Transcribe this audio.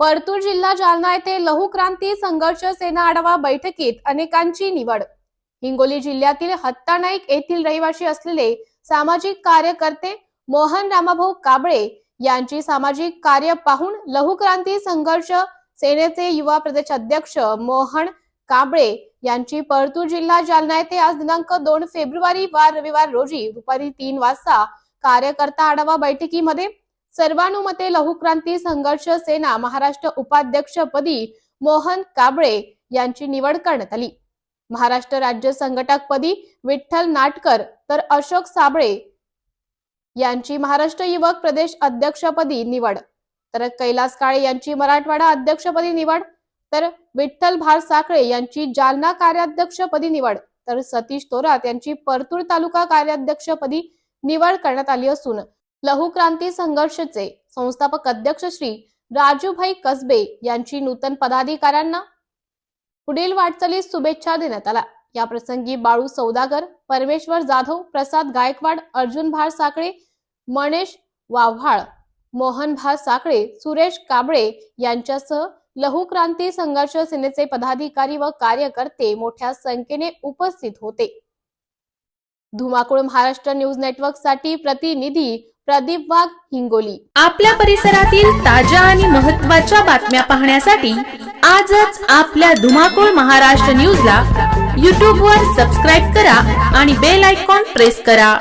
परतूर जिल्हा जालना येथे लहुक्रांती संघर्ष सेना आढावा बैठकीत अनेकांची निवड. हिंगोली जिल्ह्यातील हत्ता नाईक येथील रहिवासी असलेले सामाजिक कार्यकर्ते मोहन रामाभाऊ काबळे यांची सामाजिक कार्य पाहून लहुक्रांती संघर्ष सेनेचे युवा प्रदेश अध्यक्ष मोहन काबळे यांची परतूर जिल्हा जालना येथे आज दिनांक दोन फेब्रुवारी वार रविवार रोजी दुपारी तीन वाजता कार्यकर्ता आढावा बैठकीमध्ये सर्वानुमते लहुक्रांती संघर्ष सेना महाराष्ट्र उपाध्यक्षपदी मोहन काबळे यांची निवड करण्यात आली. महाराष्ट्र राज्य संघटकपदी विठ्ठल नाटकर तर अशोक साबळे यांची महाराष्ट्र युवक प्रदेश अध्यक्षपदी निवड. तर कैलास काळे यांची मराठवाडा अध्यक्षपदी निवड. तर विठ्ठल भार साखळे यांची जालना कार्याध्यक्षपदी निवड. तर सतीश थोरात यांची परतूर तालुका कार्याध्यक्षपदी निवड करण्यात आली असून लहू क्रांती संघर्षचे संस्थापक अध्यक्ष श्री राजूभाई कसबे यांची नूतन पदाधिकाऱ्यांना पुढील वाटचालीस शुभेच्छा देण्यात आला या प्रसंगी बाळू सौदागर परमेश्वर जाधव प्रसाद गायकवाड अर्जुन भार साखळे मणेश वाव्हाळ मोहन भार साखळे सुरेश काबळे यांच्यासह लहू क्रांती संघर्ष सेनेचे पदाधिकारी व कार्यकर्ते मोठ्या संख्येने उपस्थित होते. धुमाकूळ महाराष्ट्र न्यूज नेटवर्कसाठी प्रतिनिधी प्रदीप वाघ हिंगोली. आपल्या परिसरातील ताज्या आणि महत्त्वाच्या बातम्या पाहण्यासाठी आजच आपल्या धुमाकूळ महाराष्ट्र न्यूजला यूट्यूबवर सबस्क्राईब करा आणि बेल आयकॉन प्रेस करा.